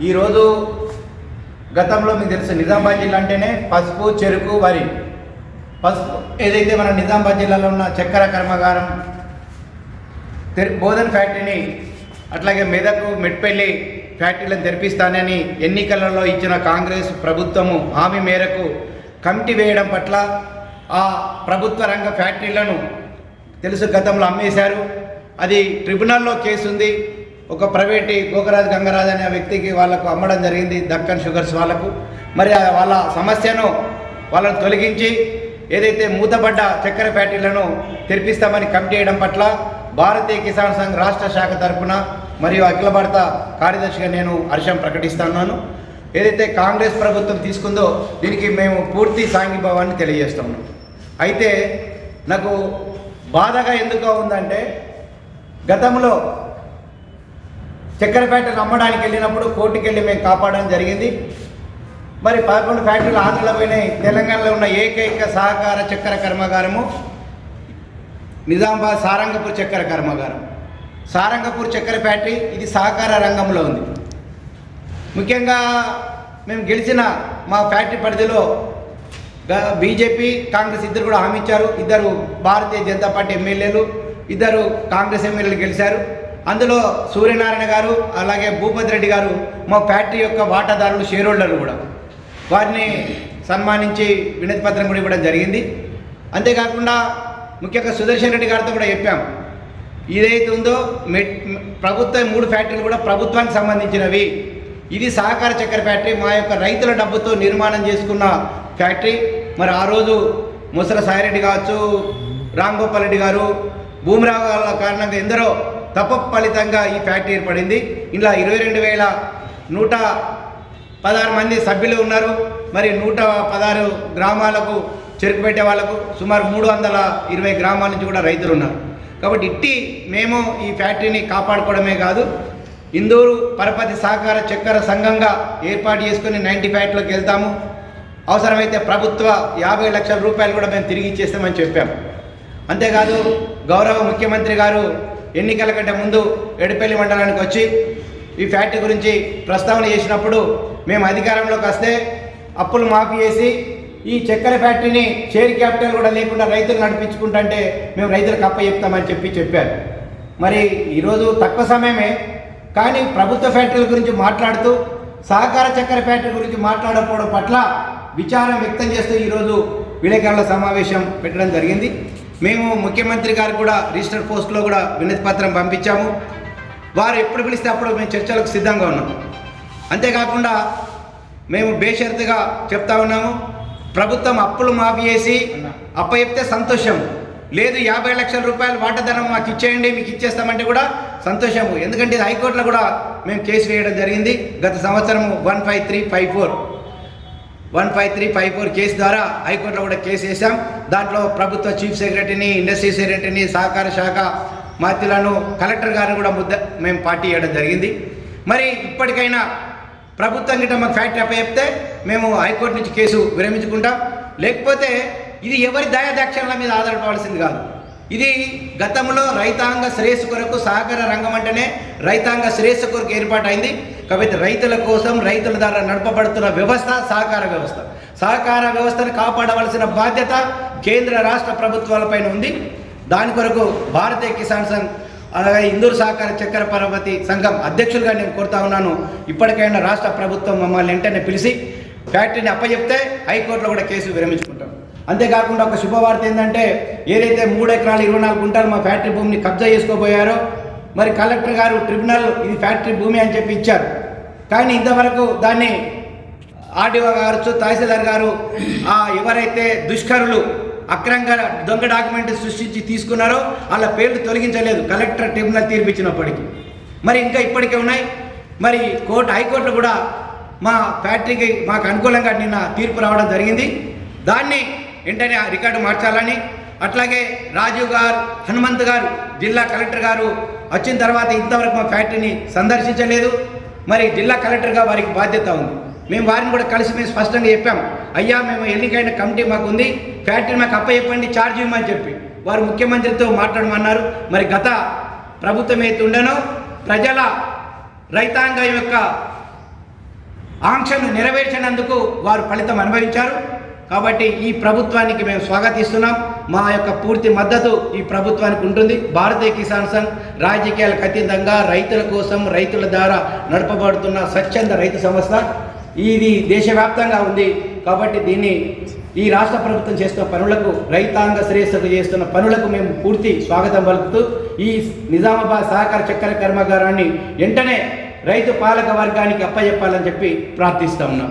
ఈరోజు గతంలో మీకు తెలుసు నిజామాబాద్ జిల్లా అంటేనే పసుపు చెరుకు వరి. పసుపు ఏదైతే మన నిజామాబాద్ జిల్లాలో ఉన్న చక్కెర కర్మాగారం బోధన్ ఫ్యాక్టరీని అట్లాగే మెదకు మెట్పల్లి ఫ్యాక్టరీలను తెరిపిస్తానని ఎన్నికలలో ఇచ్చిన కాంగ్రెస్ ప్రభుత్వము హామీ మేరకు కమిటీ వేయడం పట్ల ఆ ప్రభుత్వ రంగ ఫ్యాక్టరీలను తెలుసు గతంలో అమ్మేశారు. అది ట్రిబ్యునల్లో కేసు ఉంది ఒక ప్రైవేట్ గోకరాజ్ గంగరాజ్ అనే వ్యక్తికి వాళ్ళకు అమ్మడం జరిగింది దక్కన్ షుగర్స్ వాళ్ళకు. మరి వాళ్ళ సమస్యను వాళ్ళను తొలగించి ఏదైతే మూతబడ్డ చక్కెర ఫ్యాక్టరీలను తెరిపిస్తామని కమిటీ చేయడం పట్ల భారతీయ కిసాన్ సంఘ్ రాష్ట్ర శాఖ తరఫున మరియు అఖిల భారత కార్యదర్శిగా నేను హర్షం ప్రకటిస్తున్నాను ఏదైతే కాంగ్రెస్ ప్రభుత్వం తీసుకుందో దీనికి మేము పూర్తి సాంఘీభావాన్ని తెలియజేస్తున్నాం అయితే నాకు బాధగా ఎందుకు ఉందంటే గతంలో చక్కెర అమ్మడానికి వెళ్ళినప్పుడు కోర్టుకు వెళ్ళి మేము కాపాడడం జరిగింది. మరి పదకొండు ఫ్యాక్టరీలు ఆంధ్రలో పోయినాయి. తెలంగాణలో ఉన్న ఏకైక సహకార చక్కెర కర్మాగారము నిజామాబాద్ సారంగపూర్ చక్కెర కర్మాగారం. సారంగపూర్ చక్కెర ఫ్యాక్టరీ ఇది సహకార రంగంలో ఉంది. ముఖ్యంగా మేము గెలిచిన మా ఫ్యాక్టరీ పరిధిలో బీజేపీ కాంగ్రెస్ ఇద్దరు కూడా హామీ ఇచ్చారు. ఇద్దరు భారతీయ జనతా పార్టీ ఎమ్మెల్యేలు ఇద్దరు కాంగ్రెస్ ఎమ్మెల్యేలు గెలిచారు. అందులో సూర్యనారాయణ గారు అలాగే భూపతి రెడ్డి గారు మా ఫ్యాక్టరీ యొక్క వాటాదారులు షేర్ హోల్డర్లు కూడా. వారిని సన్మానించి వినతి పత్రం కూడా ఇవ్వడం జరిగింది. అంతేకాకుండా ముఖ్యంగా సుదర్శన్ రెడ్డి గారితో కూడా చెప్పాం. ఏదైతే ఉందో మెట్ ప్రభుత్వ మూడు ఫ్యాక్టరీలు కూడా ప్రభుత్వానికి సంబంధించినవి. ఇది సహకార చక్కెర ఫ్యాక్టరీ మా యొక్క రైతుల డబ్బుతో నిర్మాణం చేసుకున్న ఫ్యాక్టరీ. మరి ఆ రోజు ముసల సాయిరెడ్డి కావచ్చు రామ్ గోపాల్ రెడ్డి గారు భూమిరావు గారి కారణంగా ఎందరో తప్ప ఫలితంగా ఈ ఫ్యాక్టరీ ఏర్పడింది. ఇలా ఇరవై రెండు వేల నూట పదహారు మంది సభ్యులు ఉన్నారు. మరి నూట పదహారు గ్రామాలకు చెరుకు పెట్టే వాళ్ళకు సుమారు మూడు వందల ఇరవై గ్రామాల నుంచి కూడా రైతులు ఉన్నారు. కాబట్టి ఇట్టి మేము ఈ ఫ్యాక్టరీని కాపాడుకోవడమే కాదు ఇందూరు పరపతి సహకార చక్కెర సంఘంగా ఏర్పాటు చేసుకుని నైంటీ ఫ్యాక్టరీలోకి వెళ్తాము. అవసరమైతే ప్రభుత్వ యాభై లక్షల రూపాయలు కూడా మేము తిరిగి ఇచ్చేస్తామని చెప్పాము అంతేకాదు గౌరవ ముఖ్యమంత్రి గారు ఎన్నికల కంటే ముందు ఎడపల్లి మండలానికి వచ్చి ఈ ఫ్యాక్టరీ గురించి ప్రస్తావన చేసినప్పుడు మేము అధికారంలోకి వస్తే అప్పులు మాఫీ చేసి ఈ చక్కెర ఫ్యాక్టరీని షేర్ క్యాపిటల్ కూడా లేకుండా రైతులు నడిపించుకుంటుంటే మేము రైతులకు అప్ప చెప్తామని చెప్పి చెప్పారు. మరి ఈరోజు తక్కువ సమయమే కానీ ప్రభుత్వ ఫ్యాక్టరీల గురించి మాట్లాడుతూ సహకార చక్కెర ఫ్యాక్టరీ గురించి మాట్లాడకపోవడం పట్ల విచారం వ్యక్తం చేస్తూ ఈరోజు విలేకరుల సమావేశం పెట్టడం జరిగింది. మేము ముఖ్యమంత్రి గారు కూడా రిజిస్టర్ పోస్ట్లో కూడా వినతి పత్రం పంపించాము. వారు ఎప్పుడు పిలిస్తే అప్పుడు మేము చర్చలకు సిద్ధంగా ఉన్నాం. అంతేకాకుండా మేము బేషరతుగా చెప్తా ఉన్నాము ప్రభుత్వం అప్పులు మాఫీ చేసి అప్ప చెప్తే సంతోషం. లేదు యాభై లక్షల రూపాయలు వాటాధనం మాకు ఇచ్చేయండి మీకు ఇచ్చేస్తామంటే కూడా సంతోషము. ఎందుకంటే ఇది హైకోర్టులో కూడా మేము కేసు వేయడం జరిగింది. గత సంవత్సరం one five three five four. One five three five four case ద్వారా హైకోర్టులో కూడా కేసు వేసాం దాంట్లో ప్రభుత్వ చీఫ్ సెక్రటరీని ఇండస్ట్రీ సెక్రటరీని సహకార శాఖ మాత్యులను కలెక్టర్ గారిని కూడా ముద్ద మేము పార్టీ చేయడం జరిగింది. మరి ఇప్పటికైనా ప్రభుత్వం గిట్ట మాకు ఫ్యాక్టరీ అప్పచెప్తే మేము హైకోర్టు నుంచి కేసు విరమించుకుంటాం. లేకపోతే ఇది ఎవరి దయాదాక్షణల మీద ఆధారపడాల్సింది కాదు. ఇది గతంలో రైతాంగ శ్రేయస్సు కొరకు సహకార రంగం అంటేనే రైతాంగ శ్రేయస్సు కొరకు ఏర్పాటైంది. కాబట్టి రైతుల కోసం రైతుల ద్వారా నడపబడుతున్న వ్యవస్థ సహకార వ్యవస్థ. సహకార వ్యవస్థను కాపాడవలసిన బాధ్యత కేంద్ర రాష్ట్ర ప్రభుత్వాలపైన ఉంది. దాని కొరకు భారతీయ కిసాన్ సంఘ్ అలాగే ఇందూరు సహకార చక్కెర పరపతి సంఘం అధ్యక్షులుగా నేను కోరుతా ఉన్నాను. ఇప్పటికైనా రాష్ట్ర ప్రభుత్వం మమ్మల్ని వెంటనే పిలిచి ఫ్యాక్టరీని అప్పచెప్తే హైకోర్టులో కూడా కేసు విరమించుకుంటాం. అంతేకాకుండా ఒక శుభవార్త ఏంటంటే ఏదైతే మూడు ఎకరాలు ఇరవై నాలుగు గుంటలు మా ఫ్యాక్టరీ భూమిని కబ్జా చేసుకోబోయారో మరి కలెక్టర్ గారు ట్రిబ్యునల్ ఇది ఫ్యాక్టరీ భూమి అని చెప్పి ఇచ్చారు. కానీ ఇంతవరకు దాన్ని ఆర్డీఓ గారు తహసీల్దార్ గారు ఆ ఎవరైతే దుష్కరులు అక్రంగా దొంగ డాక్యుమెంట్ సృష్టించి తీసుకున్నారో వాళ్ళ పేర్లు తొలగించలేదు కలెక్టర్ ట్రిబ్యునల్ తీర్పిచ్చినప్పటికీ. మరి ఇంకా ఇప్పటికే ఉన్నాయి. మరి కోర్టు హైకోర్టు కూడా మా ఫ్యాక్టరీకి మాకు అనుకూలంగా నిన్న తీర్పు రావడం జరిగింది. దాన్ని వెంటనే ఆ రికార్డు మార్చాలని. అట్లాగే రాజీవ్ గారు హనుమంత్ గారు జిల్లా కలెక్టర్ గారు వచ్చిన తర్వాత ఇంతవరకు మా ఫ్యాక్టరీని సందర్శించలేదు. మరి జిల్లా కలెక్టర్గా వారికి బాధ్యత ఉంది. మేము వారిని కూడా కలిసి మేము స్పష్టంగా చెప్పాం. అయ్యా మేము ఎన్నికైన కమిటీ మాకు ఉంది ఫ్యాక్టరీ మాకు అప్ప చెప్పండి ఛార్జ్ ఇవ్వమని చెప్పి. వారు ముఖ్యమంత్రితో మాట్లాడమన్నారు. మరి గత ప్రభుత్వం అయితే ఉండనో ప్రజల రైతాంగం యొక్క ఆంక్షలు నెరవేర్చినందుకు వారు ఫలితం అనుభవించారు. కాబట్టి ఈ ప్రభుత్వానికి మేము స్వాగతిస్తున్నాం. మా యొక్క పూర్తి మద్దతు ఈ ప్రభుత్వానికి ఉంటుంది. భారతీయ కిసాన్ సంఘ్ రాజకీయాలకు అతీతంగా రైతుల కోసం రైతుల ద్వారా నడపబడుతున్న స్వచ్ఛంద రైతు సంస్థ. ఇది దేశవ్యాప్తంగా ఉంది. కాబట్టి దీన్ని ఈ రాష్ట్ర ప్రభుత్వం చేస్తున్న పనులకు రైతాంగ శ్రేయస్సుకు చేస్తున్న పనులకు మేము పూర్తి స్వాగతం పలుకుతూ ఈ నిజామాబాద్ సహకార చక్కెర కర్మాగారాన్ని వెంటనే రైతు పాలక వర్గానికి అప్పచెప్పాలని చెప్పి ప్రార్థిస్తా ఉన్నాం.